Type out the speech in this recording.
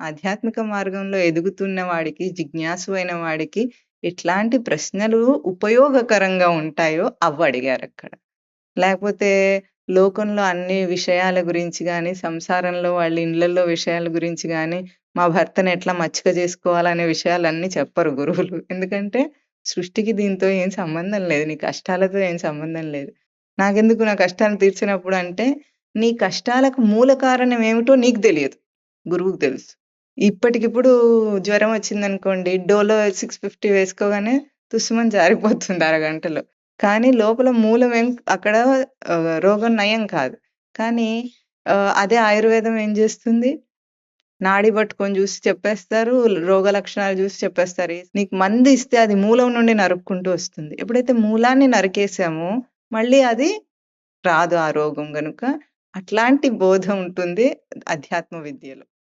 ఆధ్యాత్మిక మార్గంలో ఎదుగుతున్న వాడికి, జిజ్ఞాసు అయిన వాడికి ఎట్లాంటి ప్రశ్నలు ఉపయోగకరంగా ఉంటాయో అవి అడిగారు అక్కడ లేకపోతే లోకంలో అన్ని విషయాల గురించి కానీ సంసారంలో వాళ్ళ ఇండ్లల్లో విషయాల గురించి కానీ మా భర్తను ఎట్లా మచ్చిక చేసుకోవాలనే విషయాలన్నీ చెప్పరు గురువులు. ఎందుకంటే సృష్టికి దీంతో ఏం సంబంధం లేదు. నీ కష్టాలతో ఏం సంబంధం లేదు. నాకెందుకు నా కష్టాన్ని తీర్చినప్పుడు అంటే, నీ కష్టాలకు మూల కారణం ఏమిటో నీకు తెలియదు. గురువుకు తెలుసు. ఇప్పటికిప్పుడు జ్వరం వచ్చిందనుకోండి, డోలో 650 వేసుకోగానే తుస్సుమని జారిపోతుంది అరగంటలో. కానీ లోపల మూలం ఏం అక్కడ రోగం నయం కాదు. కానీ అదే ఆయుర్వేదం ఏం చేస్తుంది నాడి పట్టుకొని చూసి చెప్పేస్తారు. రోగ లక్షణాలు చూసి చెప్పేస్తారు. నీకు మందు ఇస్తే అది మూలం నుండి నరుక్కుంటూ వస్తుంది. ఎప్పుడైతే మూలాన్ని నరికేసామో మళ్ళీ అది రాదు ఆ రోగం కనుక అట్లాంటి బోధ ఉంటుంది అధ్యాత్మ విద్యలో.